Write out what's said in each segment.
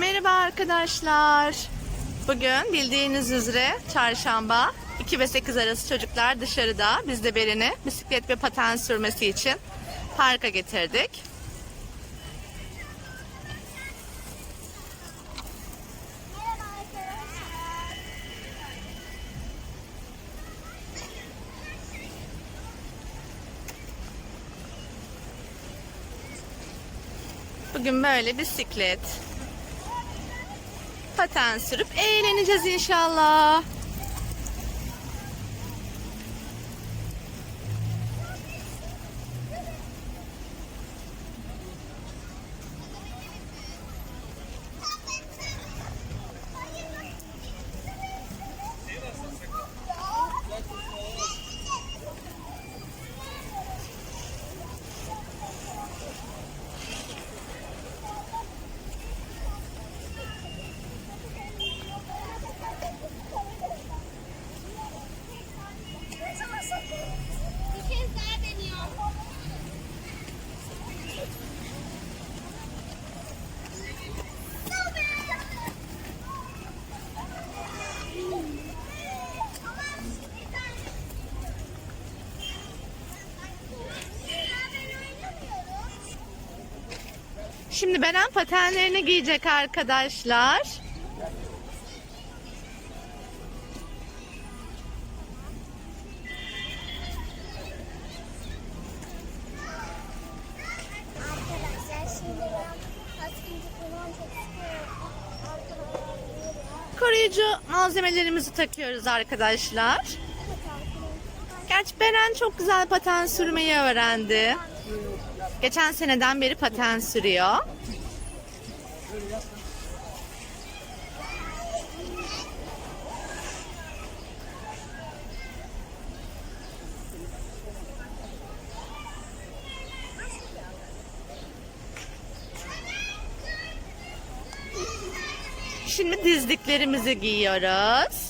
Merhaba arkadaşlar. Bugün bildiğiniz üzere çarşamba 2 ve 8 arası çocuklar dışarıda. Biz de Beren'i bisiklet ve paten sürmesi için parka getirdik. Bugün böyle bisiklet, paten sürüp eğleneceğiz inşallah. Şimdi Beren patenlerini giyecek arkadaşlar. Koruyucu malzemelerimizi takıyoruz arkadaşlar. Gerçi Beren çok güzel paten sürmeyi öğrendi. Geçen seneden beri paten sürüyor. Şimdi dizliklerimizi giyiyoruz.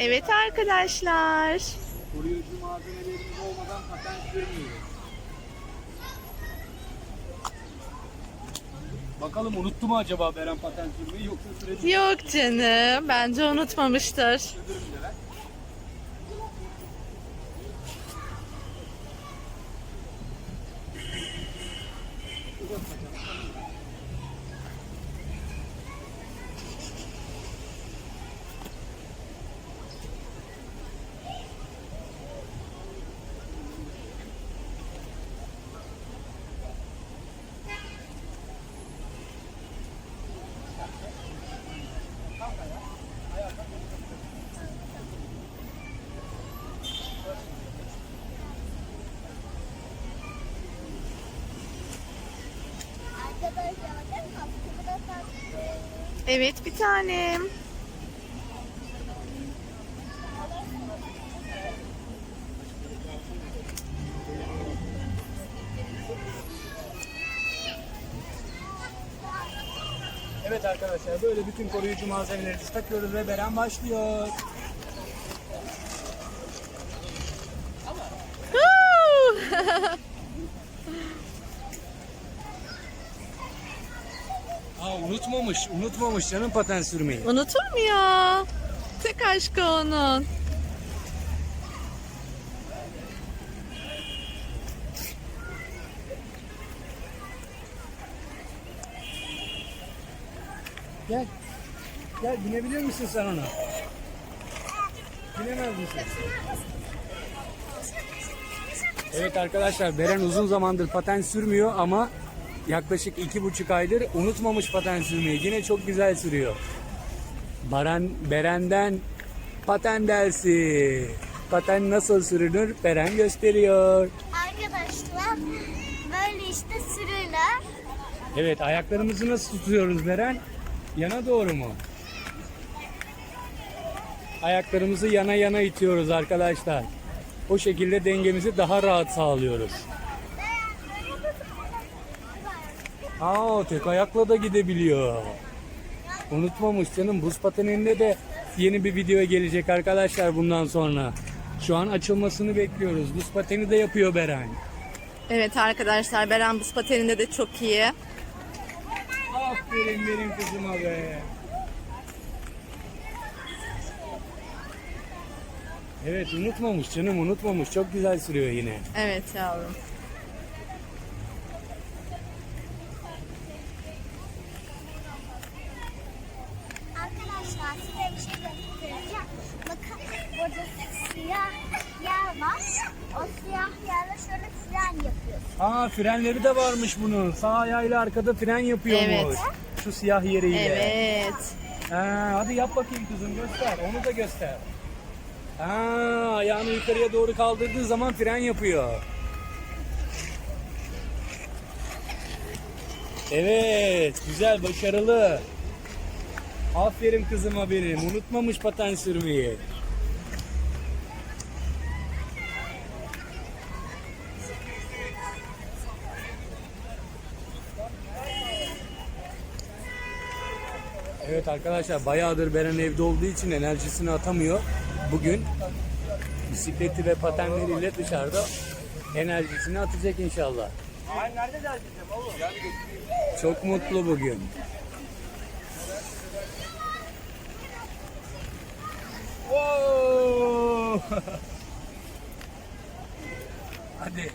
Evet arkadaşlar. koruyucu malzemelerimiz olmadan paten sürmüyoruz. Bakalım unuttu mu acaba Beren paten sürmeyi yoksa süreci Yok canım. Bence unutmamıştır. Evet bir tanem. Evet arkadaşlar böyle bütün koruyucu malzemelerimizi takıyoruz ve Beren başlıyor. Aa unutmamış, unutmamış canım paten sürmeyi. Unutur mu ya? Tek aşkı onun. Gel. Gel binebilir misin sen ona? Binemez misin? Evet arkadaşlar Beren uzun zamandır paten sürmüyor ama yaklaşık iki buçuk aydır unutmamış paten sürmeyi. Yine çok güzel sürüyor. Baran, Beren'den paten dersi. Paten nasıl sürülür Beren gösteriyor. Arkadaşlar böyle işte sürüler. Evet ayaklarımızı nasıl tutuyoruz Beren? Yana doğru mu? Ayaklarımızı yana yana itiyoruz arkadaşlar. O şekilde dengemizi daha rahat sağlıyoruz. Aa tek ayakla da gidebiliyor. Unutmamış canım buz pateninde de yeni bir video gelecek arkadaşlar bundan sonra. Şu an açılmasını bekliyoruz. Buz pateni de yapıyor Beren. Evet arkadaşlar Beren buz pateninde de çok iyi. Aferin benim kızıma be. Evet unutmamış canım unutmamış. Çok güzel sürüyor yine. Evet yavrum. Arkadaşlar size bir şey göstereceğim. Bakın burada siyah yer var. O siyah yerle şöyle fren yapıyorsun. Aa frenleri de varmış bunun. Sağ ayağıyla arkada fren yapıyormuş. Evet. Şu siyah yeriyle. Evet. Ha, hadi yap bakayım kızım göster. Onu da göster. Ha, ayağını yukarıya doğru kaldırdığı zaman fren yapıyor. Evet, güzel, başarılı. Aferin kızıma benim. Unutmamış paten sürmeyi. Evet arkadaşlar bayağıdır Beren evde olduğu için enerjisini atamıyor. Bugün bisikleti ve patenleriyle dışarıda enerjisini atacak inşallah. Çok mutlu bugün. Hadi.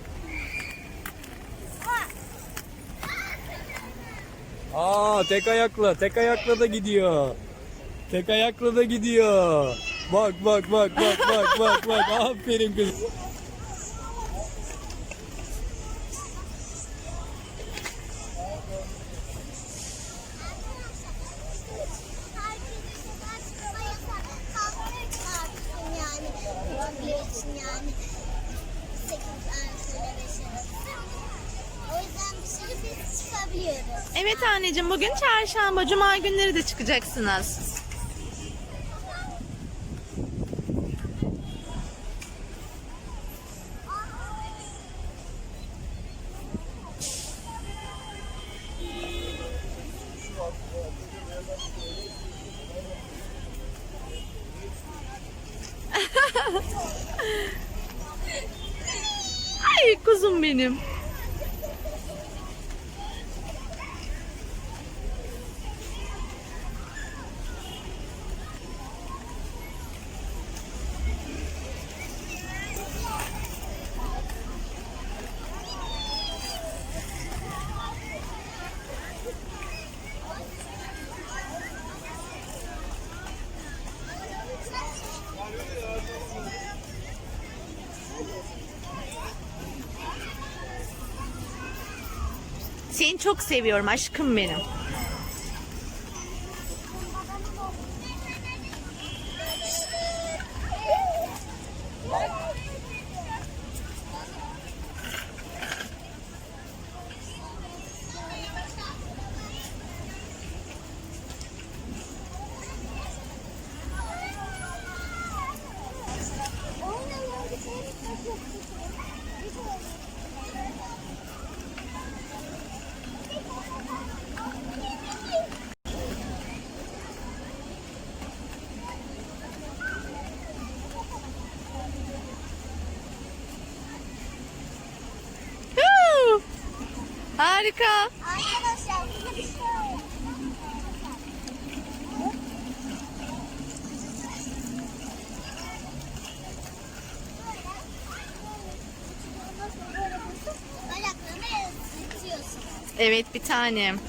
Aa tek ayakla, tek ayakla da gidiyor. Tek ayakla da gidiyor. Bak bak bak bak bak bak bak. Aferin kız. İçin yani. 8 arasıyla 5 arası. O yüzden dışarı biz çıkabiliyoruz. Evet anneciğim bugün çarşamba, cuma günleri de çıkacaksınız. Benim. Seni çok seviyorum aşkım benim. Harika. Arkadaşlar burada bir şey. Evet bir tanem.